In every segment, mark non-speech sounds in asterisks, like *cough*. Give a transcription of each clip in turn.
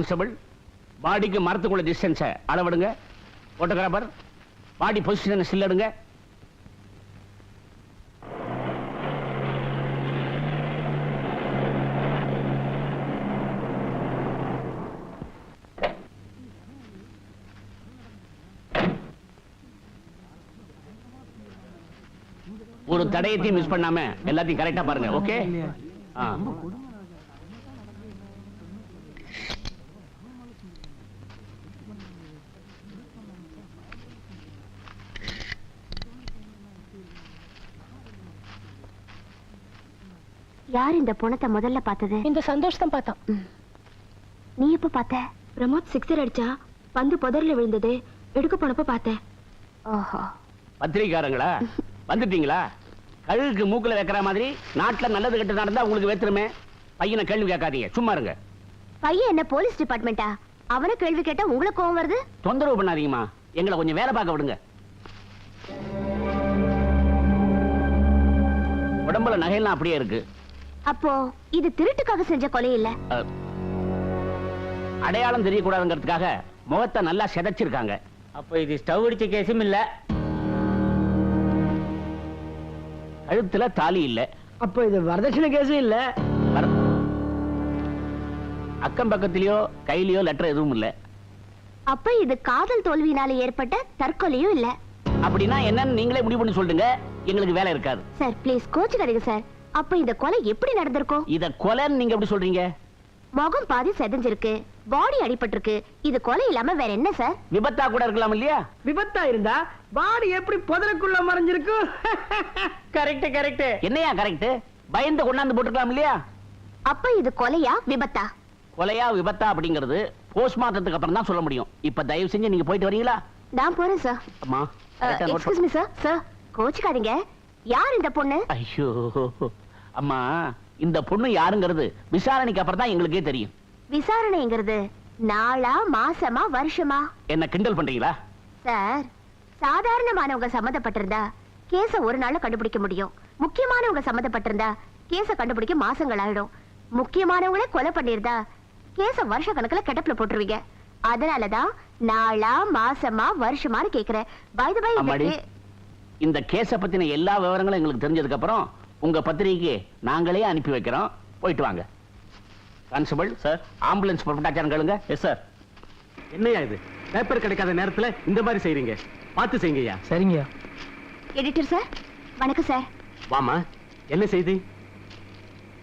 Constable பாடிக்கு மரத்துக்குள்ள டிஸ்டன்ஸை அளவிடுங்க. Photographer பாடி பொசிஷனை சில்லடுங்க ஒரு தடயத்தையும் மிஸ் பண்ணாம எல்லாத்தையும் கரெக்டா பாருங்க ஓகே யார் இந்த பொணத்தை முதல்ல பார்த்தது? இந்த சந்தோஷ் தான் பார்த்தான் நீ எப்ப பார்த்த? பிரமோத் சிக்ஸர் அடிச்சா பந்து புதர்ல விழுந்தது. எடுக்க போனப்ப பார்த்தேன். ஓஹோ. பத்திரிக்காரங்களா வந்துட்டீங்களா? கழுகுக்கு மூக்குல வைக்கிற மாதிரி நாட்டுல நல்லது கெட்டு நடந்தா உங்களுக்கு வெத்துருமே பையனை கேள்வி கேட்காதீங்க சும்மா இருங்க. பையன் என்ன போலீஸ் டிபார்ட்மெண்டா அவன கேள்வி கேட்டா உங்களுக்கு கோவம் வருது? தொந்தரவு பண்ணாதீங்கம்மா. எங்களை கொஞ்சம் வேலை பார்க்க விடுங்க. உடம்புல நகையெல்லாம் அப்படியே இருக்கு. அப்போ இது திருட்டுக்காக செஞ்ச கொலை இல்ல அடையாளம் தெரியக்கூடாதுங்கிறதுக்காக முகத்தை நல்லா சிதைச்சிருக்காங்க. அப்ப இது ஸ்டவ் அடிச்ச கேஸும் இல்ல. கழுத்துல தாலி இல்ல. அப்ப இது வரதட்சணை கேஸும் இல்ல. அக்கம் பக்கத்திலயோ கையிலயோ லெட்டர் எதுவும் இல்ல. அப்ப இது காதல் தோல்வியினால ஏற்பட்ட தற்கொலையும் இல்ல? அப்படின்னா என்னன்னு நீங்களே முடிவு பண்ணி சொல்லுங்க. எங்களுக்கு வேலை இருக்காது. சார் ப்ளீஸ் கோச்சுக்காதீங்க சார். அப்ப இந்த கொலை எப்படி நடந்திருக்கும்? இத கொலைன்னு நீங்க எப்படி சொல்றீங்க? முகம் பாதி செதஞ்சிருக்கு பாடி அடிபட்டிருக்கு. இது கொலை இல்லாம வேற என்ன சார்? விபத்தா கூட இருக்கலாம் இல்லையா? விபத்தா இருந்தா பாடி எப்படி புதருக்குள்ள மறைஞ்சிருக்கும் கரெக்ட் *laughs* கரெக்ட் என்னையா கரெக்ட் பயந்து கொண்டாந்து போட்டுக்கலாம் இல்லையா? அப்ப இது கொலையா விபத்தா? கொலையா விபத்தா அப்படிங்கிறது போஸ்ட்மார்ட்டத்துக்கு அப்புறம் தான் சொல்ல முடியும். இப்ப தயவு செஞ்சு நீங்க போயிட்டு வரீங்களா? நான் போறேன் சார். அம்மா எக்ஸ்கியூஸ் மீ சார் சார் கோச்சுக்காதீங்க. யார் இந்த பொண்ணு? ஐயோ. அம்மா இந்த பொண்ணு யாருங்கிறது விசாரணைக்கு அப்புறம் தான் எங்களுக்கே தெரியும். விசாரணைங்கிறது நாளா மாசமா வருஷமா? என்ன கிண்டல் பண்றீங்களா? சார் சாதாரணமானவங்க சம்மந்தப்பட்டிருந்தா கேஸ ஒரு நாள்ல கண்டுபிடிக்க முடியும். முக்கியமானவங்க சம்மந்தப்பட்டிருந்தா கேஸ கண்டுபிடிக்க மாசங்கள் ஆயிடும். முக்கியமானவங்களே கொலை பண்ணிருந்தா கேஸ வருஷ கணக்குல கெட்டப்ல போட்டுருவீங்க. அதனாலதான் நாளா மாசமா வருஷமான்னு கேக்குறேன். இந்த கேஸ பத்தின எல்லா விவரங்களும் எங்களுக்கு தெரிஞ்சதுக்கு அப்புறம் உங்க பத்திரிகைக்கு நாங்களே அனுப்பி வைக்கிறோம். போயிட்டு வாங்க. Constable sir. ஆம்புலன்ஸ் புறப்பட்டாச்சாரம் கேளுங்க. Yes sir. என்னையா இது? பேப்பர் கிடைக்காத நேரத்துல இந்த மாதிரி செய்றீங்க. பார்த்து செய்யுங்கய்யா சரிங்கய்யா. எடிட்டர் சார் வணக்கம் சார் வாமா என்ன செய்தி?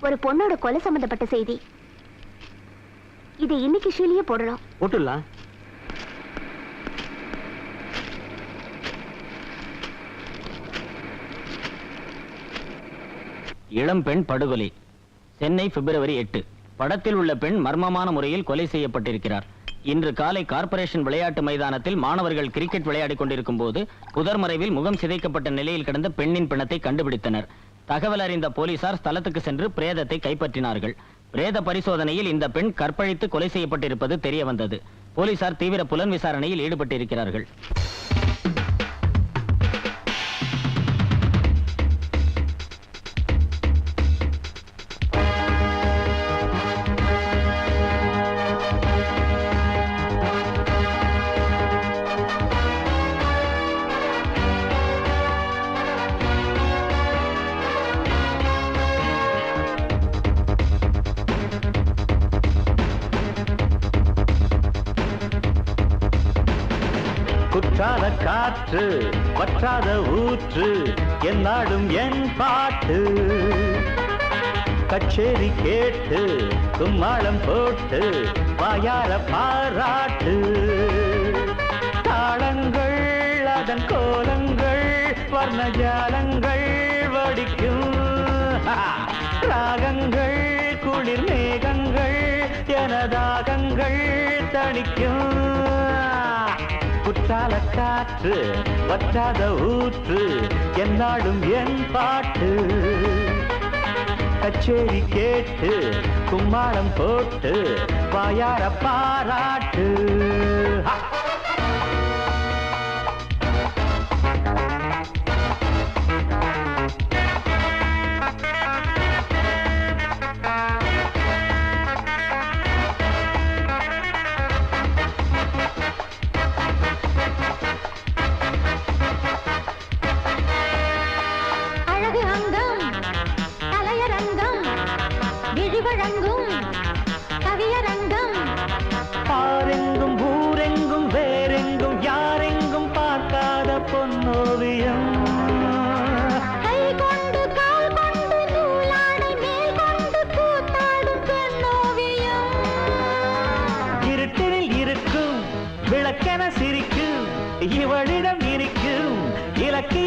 ஒரு பொண்ணோட கொலை சம்பந்தப்பட்ட செய்தி. இது இன்னைக்கு ஷீலியே போடணும். போட்டுடலாம். இளம் பெண் படுகொலை. சென்னை பிப்ரவரி எட்டு. படத்தில் உள்ள பெண் மர்மமான முறையில் கொலை செய்யப்பட்டிருக்கிறார். இன்று காலை கார்ப்பரேஷன் விளையாட்டு மைதானத்தில் மாணவர்கள் கிரிக்கெட் விளையாடிக் கொண்டிருக்கும் போது புதர்மறைவில் முகம் சிதைக்கப்பட்ட நிலையில் கிடந்த பெண்ணின் பிணத்தை கண்டுபிடித்தனர். தகவல் அறிந்த போலீசார் ஸ்தலத்துக்கு சென்று பிரேதத்தை கைப்பற்றினார்கள். பிரேத பரிசோதனையில் இந்த பெண் கற்பழித்து கொலை செய்யப்பட்டிருப்பது தெரிய வந்தது போலீசார் தீவிர புலன் விசாரணையில் ஈடுபட்டிருக்கிறார்கள். வற்றாத காற்று வற்றாத ஊற்று என்னாடும் என் பாட்டு. கச்சேரி கேட்டு கும்மாளம் போட்டு வாயார பாராட்டு. தாளங்கள் அதன் கோலங்கள் வர்ணஜாலங்கள் வடிக்கும். ராகங்கள் குளிர் மேகங்கள் எனதாகங்கள் தணிக்கும். குற்றால காற்று வற்றாத ஊற்று என்னாடும் என் பாட்டு. கச்சேரி கேட்டு கும்மாளம் போட்டு வாயார பாராட்டு.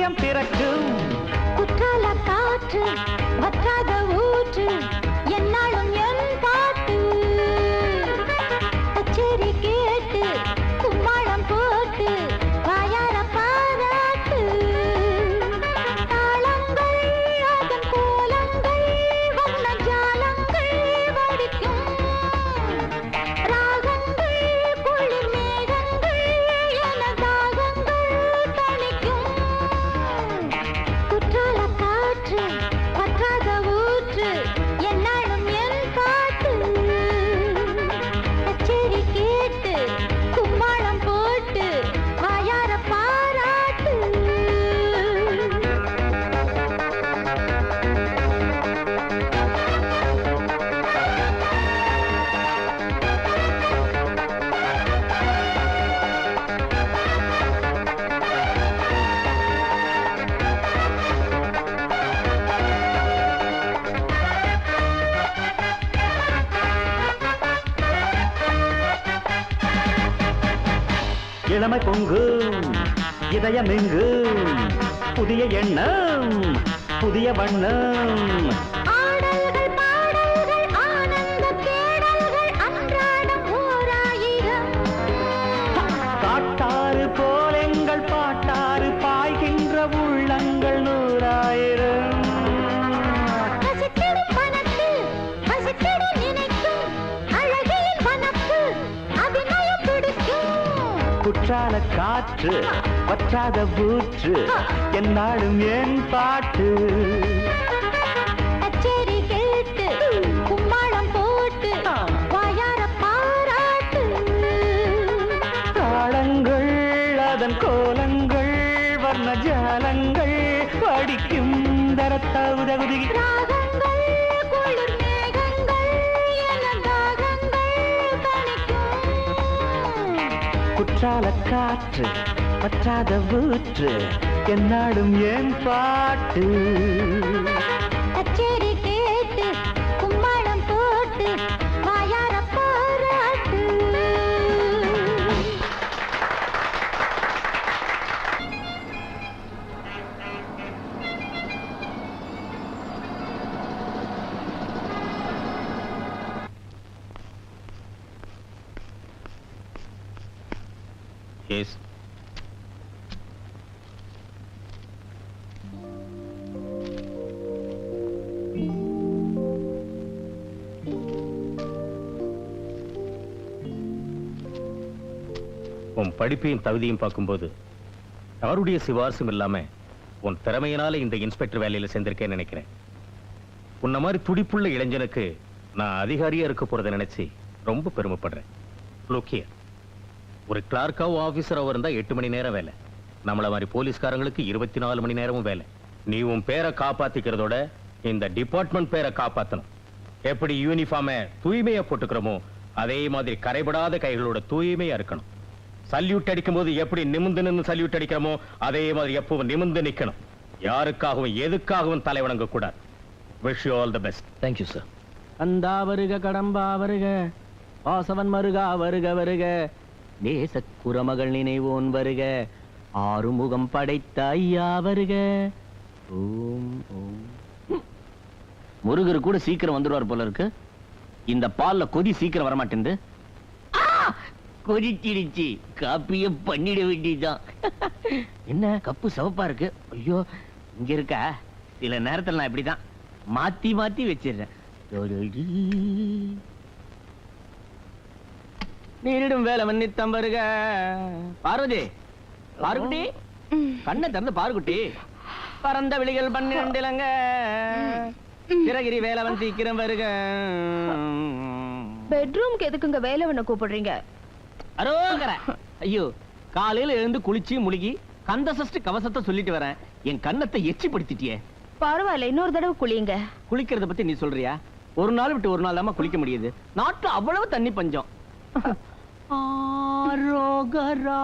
இலக்கியம் பிறக்கும். குற்றால காற்று இளமை பொங்கும் இதயம் எங்கும் புதிய எண்ணம் புதிய வண்ணம். குற்றால காற்று வற்றாத ஊற்று என்னாலும் என் பாட்டு. கோலங்கள் வர்ண ஜாலங்கள் படிக்கும் தரத்த உதகுதி பற்றால காற்று பற்றாத ஊற்று என்னாடும் ஏன் பாட்டு. உன் படிப்பையும் தகுதியும் பார்க்கும்போது யாருடைய சிபாரிசும் இல்லாம உன் திறமையினால இந்த இன்ஸ்பெக்டர் வேலையில சேர்ந்திருக்கேன்னு நினைக்கிறேன். உன்ன மாதிரி துடிப்புள்ள இளைஞனுக்கு நான் அதிகாரியா இருக்க போறதை நினைச்சு ரொம்ப பெருமைப்படுறேன். Look here. ஒரு கிளார்க்காவோ இருந்தா எட்டு மணி நேரம் வேலை. நம்மள மாதிரி போலீஸ்காரங்களுக்கு இருபத்தி நாலு மணி நேரமும் வேலை. நீ உன் பேரை காப்பாத்திக்கிறதோட இந்த டிபார்ட்மெண்ட் பேரை காப்பாத்தணும். எப்படி யூனிஃபார்மை தூய்மையா போட்டுக்கிறோமோ அதே மாதிரி கரைபடாத கைகளோட தூய்மையா இருக்கணும். சல்யூட் அடிக்கும்போது எப்படி நிமிந்து நின்னு சல்யூட் அடிக்கிறோமோ அதே மாதிரி எப்பவும் நிமிந்து நிக்கணும். யாருக்காகவும் எதுக்காகவும் தலை வணங்க கூடாது wish you all the best thank you sir கந்தா வருக கடம்பா வருக. வாசவன் மருகா வருக வருக. நேச குரமகள் நினைவோன் வருக. ஆறுமுகம் படைத்த ஐயா வருக. ஓம் ஓம். முருகர் கூட சீக்கிரம் வந்துருவார் போல இருக்கு. இந்த பால்ல கொதி சீக்கிரம் வர கொதிச்சிடுச்சு. காப்பிய பண்ணிட வேண்டியதுதான். என்ன கப்பு சிவப்பா இருக்கு? ஐயோ இங்க இருக்க? சில நேரத்துல நான் இப்படிதான் மாத்தி மாத்தி வச்சிடுறேன். நீரிடும் வேலை மன்னித்தம் வருக. பார்வதி பாருக்குட்டி கண்ணை திறந்து பாருக்குட்டி பரந்த விழிகள் பன்னிரண்டிலங்க. சிறகிரி வேலவன் சீக்கிரம் வருக. பெட்ரூம்க்கு எதுக்குங்க வேலவனை கூப்பிடுறீங்க? அரோகர. ஐயோ காலையில எழுந்து குளிச்சு முழுகி கந்த சஷ்டி கவசத்தை சொல்லிட்டு வரேன். என் கண்ணத்தை எச்சிப்படுத்திட்டியே. பரவாயில்ல இன்னொரு தடவை குளியுங்க. குளிக்கிறத பத்தி நீ சொல்றியா? ஒரு நாள் விட்டு ஒரு நாள் குளிக்க முடியுது. நாட்டுல அவ்வளவு தண்ணி பஞ்சம். ஆரோகரா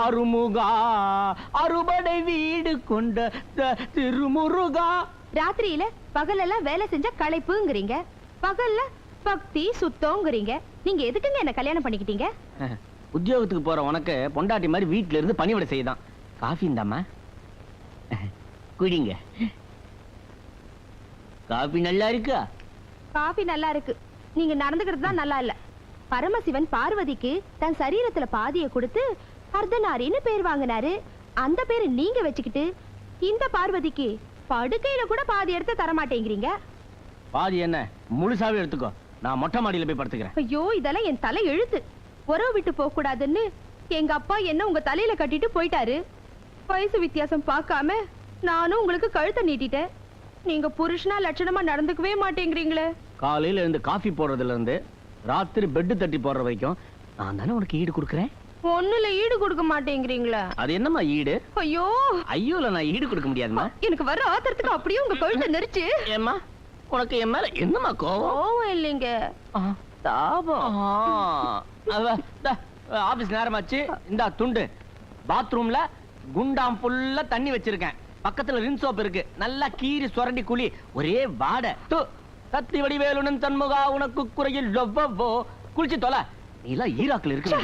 ஆறுமுகா அறுபடை வீடு கொண்ட திருமுருகா. ராத்திரியில பகலெல்லாம் வேலை செஞ்சா களைப்புங்கிறீங்க. பகல்ல பக்தி சுத்தம்ங்கிறீங்க. நீங்க எதுக்குங்க என்ன கல்யாணம் பண்ணிக்கிட்டீங்க? *laughs* உத்தியோகத்துக்கு போற உனக்கு பொண்டாட்டி மாதிரி வீட்ல இருந்து பணிவிடை செய்யுதான் காஃபி இந்தாம்மா. *laughs* குடிங்க. காஃபி நல்லா இருக்கா? காபி நல்லா இருக்கு. நீங்க நடந்துக்கிறது தான் நல்லா இல்ல. பரமசிவன் பார்வதிக்கு தன் சரீரத்துல பாதியை கொடுத்து அர்த்தநாரின்னு பேர் வாங்கினாரு. அந்த பேரு நீங்க வச்சுக்கிட்டு இந்த பார்வதிக்கு படுக்கையில கூட பாதி எடுத்து தர மாட்டேங்கிறீங்க பாதி என்ன? முழுசாவே எடுத்துக்கோ. நான் மொட்டை மாடியில போய் படுத்துக்கிறேன். ஐயோ இதெல்லாம் என் தலை எழுத்து. உறவு விட்டு போக கூடாதுன்னு எங்க அப்பா என்ன உங்க தலையில கட்டிட்டு போயிட்டாரு? வயசு வித்தியாசம் பார்க்காம நானும் உங்களுக்கு கழுத்தை நீட்டிட்டேன். நீங்க புருஷனா லட்சணமா நடந்துக்கவே மாட்டேங்கிறீங்களே. காலையில இருந்து காஃபி போடுறதுல இருந்து ராத்திரி பெட்டு தட்டி போடுற வரைக்கும் நான் தானே உனக்கு ஈடு கொடுக்குறேன்? ஒண்ணுல ஈடு கொடுக்க மாட்டேங்கிறீங்களா. அது என்னம்மா ஈடு? ஐயோ. ஐயோல நான் ஈடு கொடுக்க முடியாதுமா எனக்கு வர ஆத்திரத்துக்கு அப்படியே உங்க கழுத்தை நெரிச்சு. ஏம்மா? உனக்கு என் மேல என்னம்மா கோவம்? கோவம் இல்லைங்க. தாபம். ஆபீஸ் நேரமாச்சு. இந்த துண்டு. பாத்ரூம்ல குண்டாம் ஃபுல்லா தண்ணி வச்சிருக்கேன். பக்கத்துல ரின் சோப் இருக்கு. நல்லா கீறி சுரண்டி குழி. ஒரே வாடை. து, கத்தி வடிவேலுடன் தன்முகா உனக்கு குறையில் குளிச்சு தொலை. நீ எல்லாம் ஈராக்குல இருக்க